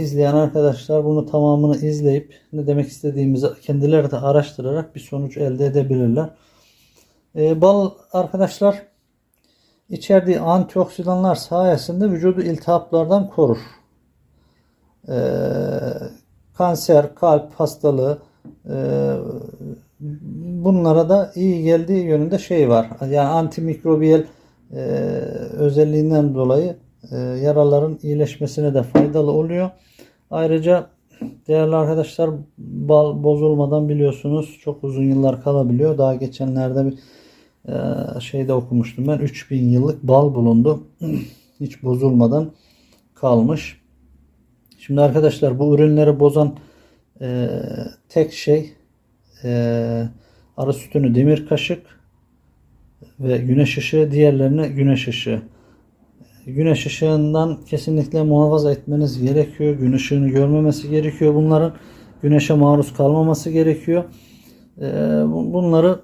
izleyen arkadaşlar bunu tamamını izleyip ne demek istediğimizi kendileri de araştırarak bir sonuç elde edebilirler. E, bal arkadaşlar içerdiği antioksidanlar sayesinde vücudu iltihaplardan korur. E, kanser, kalp hastalığı e, bunlara da iyi geldiği yönünde şey var. Yani antimikrobiyal e, özelliğinden dolayı e, yaraların iyileşmesine de faydalı oluyor. Ayrıca değerli arkadaşlar bal bozulmadan biliyorsunuz çok uzun yıllar kalabiliyor. Daha geçenlerde bir e, şeyde okumuştum ben 3000 yıllık bal bulundu. Hiç bozulmadan kalmış. Şimdi arkadaşlar bu ürünleri bozan e, tek şey e, arı sütünü demir kaşık ve güneş ışığı diğerlerine güneş ışığı. Güneş ışığından kesinlikle muhafaza etmeniz gerekiyor. Gün ışığını görmemesi gerekiyor. Bunların güneşe maruz kalmaması gerekiyor. E, bunları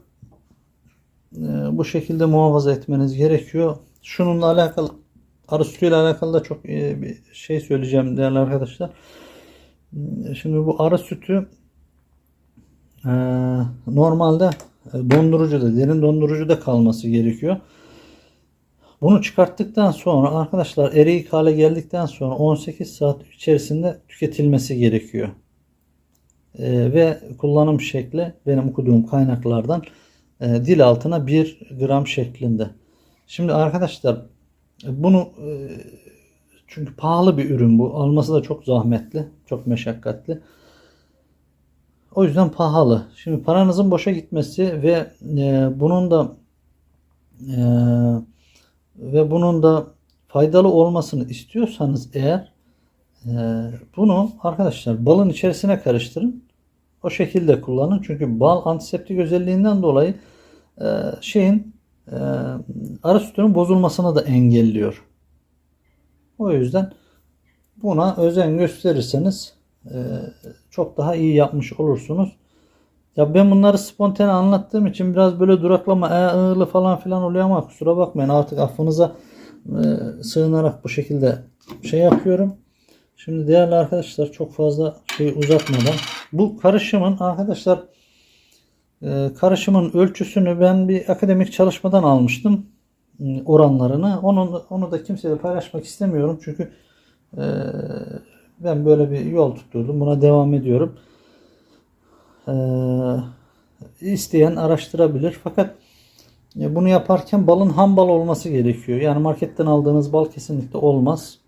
e, bu şekilde muhafaza etmeniz gerekiyor. Şununla alakalı arı sütüyle alakalı da çok e, bir şey söyleyeceğim değerli arkadaşlar. Şimdi bu arı sütü e, normalde dondurucuda, derin dondurucuda kalması gerekiyor. Bunu çıkarttıktan sonra arkadaşlar eriyik hale geldikten sonra 18 saat içerisinde tüketilmesi gerekiyor. E, ve kullanım şekli benim okuduğum kaynaklardan e, dil altına 1 gram şeklinde. Şimdi arkadaşlar bunu e, çünkü pahalı bir ürün bu. Alması da çok zahmetli, çok meşakkatli. O yüzden pahalı. Şimdi paranızın boşa gitmesi ve e, bunun da e, ve bunun da faydalı olmasını istiyorsanız eğer e, bunu arkadaşlar balın içerisine karıştırın. O şekilde kullanın. Çünkü bal antiseptik özelliğinden dolayı e, şeyin e, arı sütünün bozulmasını da engelliyor. O yüzden buna özen gösterirseniz e, çok daha iyi yapmış olursunuz. Ya ben bunları spontane anlattığım için biraz böyle duraklama, e, ığırlı falan filan oluyor ama kusura bakmayın artık affınıza e, sığınarak bu şekilde şey yapıyorum. Şimdi değerli arkadaşlar çok fazla şey uzatmadan bu karışımın arkadaşlar e, karışımın ölçüsünü ben bir akademik çalışmadan almıştım e, oranlarını. Onu, onu da kimseyle paylaşmak istemiyorum çünkü e, ben böyle bir yol tutturdum. Buna devam ediyorum. E, isteyen araştırabilir. Fakat e, bunu yaparken balın ham bal olması gerekiyor. Yani marketten aldığınız bal kesinlikle olmaz.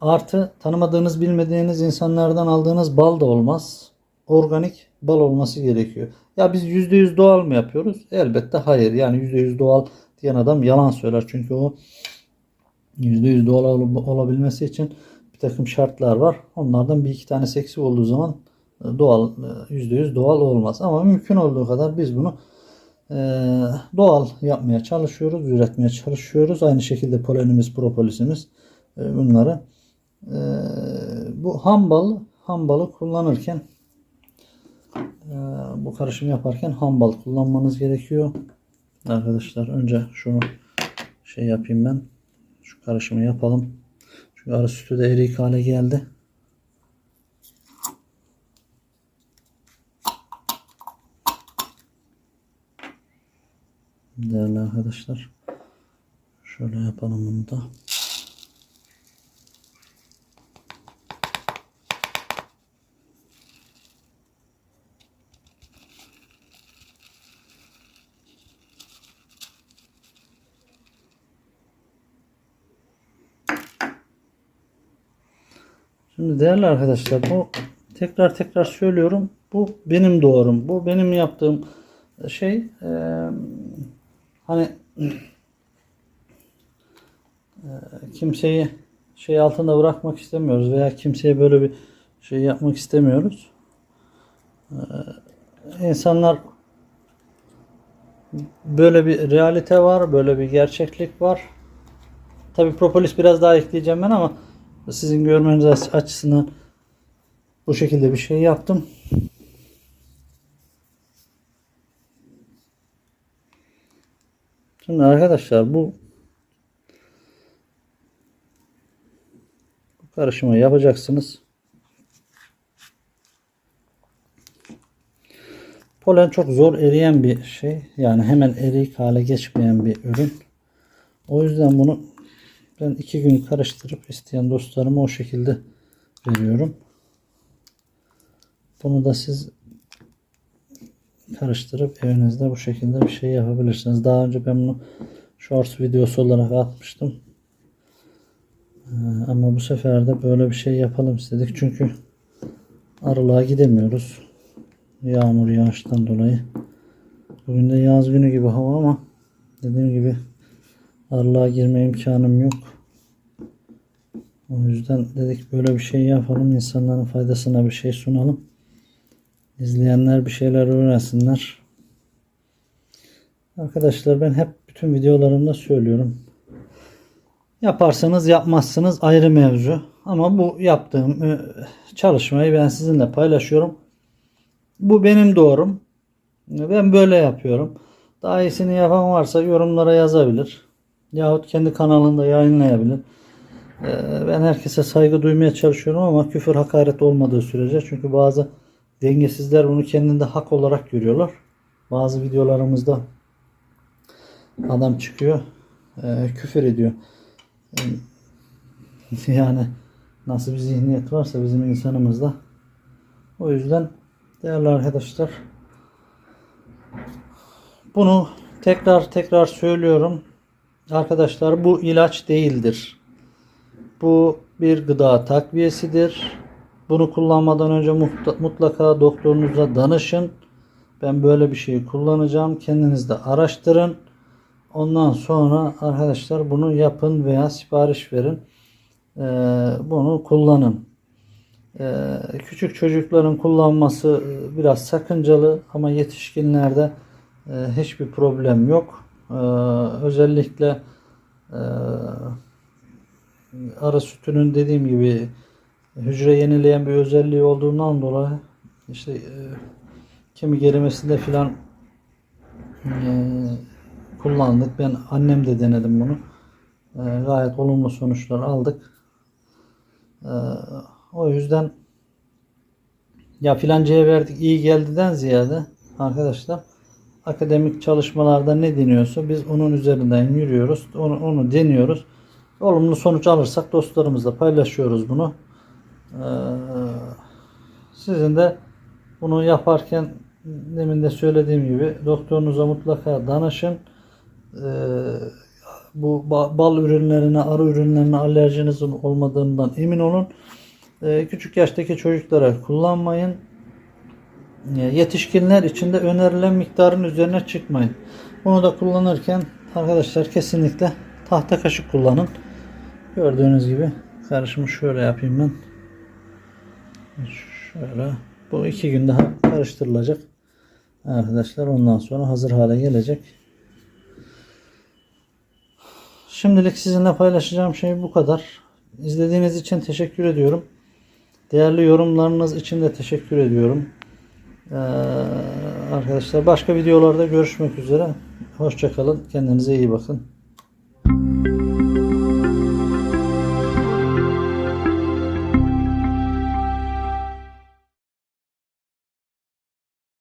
Artı tanımadığınız bilmediğiniz insanlardan aldığınız bal da olmaz. Organik bal olması gerekiyor. Ya biz %100 doğal mı yapıyoruz? Elbette hayır. Yani %100 doğal diyen adam yalan söyler. Çünkü o %100 doğal olabilmesi için bir takım şartlar var. Onlardan bir iki tane eksik olduğu zaman doğal %100 doğal olmaz. Ama mümkün olduğu kadar biz bunu e, doğal yapmaya çalışıyoruz, üretmeye çalışıyoruz. Aynı şekilde polenimiz, propolisimiz e, bunları bu ham bal, ham balı kullanırken bu karışım yaparken ham bal kullanmanız gerekiyor. Arkadaşlar önce şunu şey yapayım ben. Şu karışımı yapalım. Çünkü arı sütü de erik hale geldi. Değerli arkadaşlar. Şöyle yapalım bunu da. Şimdi değerli arkadaşlar bu tekrar tekrar söylüyorum. Bu benim doğrum. Bu benim yaptığım şey e, hani e, kimseyi şey altında bırakmak istemiyoruz veya kimseye böyle bir şey yapmak istemiyoruz. E, insanlar böyle bir realite var, böyle bir gerçeklik var. Tabi propolis biraz daha ekleyeceğim ben ama sizin görmeniz açısından bu şekilde bir şey yaptım. Şimdi arkadaşlar bu karışımı yapacaksınız. Polen çok zor eriyen bir şey. Yani hemen eriyik hale geçmeyen bir ürün. O yüzden bunu ben iki gün karıştırıp isteyen dostlarıma o şekilde veriyorum. Bunu da siz karıştırıp evinizde bu şekilde bir şey yapabilirsiniz. Daha önce ben bunu shorts videosu olarak atmıştım. Ee, Ama bu sefer de böyle bir şey yapalım istedik. Çünkü arılığa gidemiyoruz. Yağmur yağıştan dolayı. Bugün de yaz günü gibi hava ama dediğim gibi arılığa girme imkanım yok. O yüzden dedik böyle bir şey yapalım. insanların faydasına bir şey sunalım. İzleyenler bir şeyler öğrensinler. Arkadaşlar ben hep bütün videolarımda söylüyorum. Yaparsanız yapmazsınız ayrı mevzu. Ama bu yaptığım e, çalışmayı ben sizinle paylaşıyorum. Bu benim doğrum. Ben böyle yapıyorum. Daha iyisini yapan varsa yorumlara yazabilir. Yahut kendi kanalında yayınlayabilir. Ee, Ben herkese saygı duymaya çalışıyorum ama küfür hakaret olmadığı sürece. Çünkü bazı dengesizler bunu kendinde hak olarak görüyorlar. Bazı videolarımızda adam çıkıyor e, küfür ediyor. Yani nasıl bir zihniyet varsa bizim insanımızda. O yüzden değerli arkadaşlar bunu tekrar tekrar söylüyorum. Arkadaşlar bu ilaç değildir. Bu bir gıda takviyesidir. Bunu kullanmadan önce mutlaka doktorunuza danışın. Ben böyle bir şey kullanacağım. Kendiniz de araştırın. Ondan sonra arkadaşlar bunu yapın veya sipariş verin. Ee, bunu kullanın. Ee, küçük çocukların kullanması e, biraz sakıncalı ama yetişkinlerde e, hiçbir problem yok. Ee, özellikle e, arı sütünün dediğim gibi hücre yenileyen bir özelliği olduğundan dolayı işte e, kemik erimesinde filan e, kullandık. Ben annem de denedim bunu. E, gayet olumlu sonuçlar aldık. E, o yüzden ya filancaya verdik iyi geldiden ziyade arkadaşlar akademik çalışmalarda ne deniyorsa biz onun üzerinden yürüyoruz. Onu, onu deniyoruz. Olumlu sonuç alırsak dostlarımızla paylaşıyoruz bunu. Ee, sizin de bunu yaparken demin de söylediğim gibi doktorunuza mutlaka danışın. Ee, bu ba- bal ürünlerine, arı ürünlerine alerjinizin olmadığından emin olun. Ee, küçük yaştaki çocuklara kullanmayın. Yetişkinler için de önerilen miktarın üzerine çıkmayın. Bunu da kullanırken arkadaşlar kesinlikle tahta kaşık kullanın. Gördüğünüz gibi karışımı şöyle yapayım ben. Şöyle. Bu iki gün daha karıştırılacak. Arkadaşlar ondan sonra hazır hale gelecek. Şimdilik sizinle paylaşacağım şey bu kadar. İzlediğiniz için teşekkür ediyorum. Değerli yorumlarınız için de teşekkür ediyorum. Ee, arkadaşlar başka videolarda görüşmek üzere. Hoşçakalın. Kendinize iyi bakın.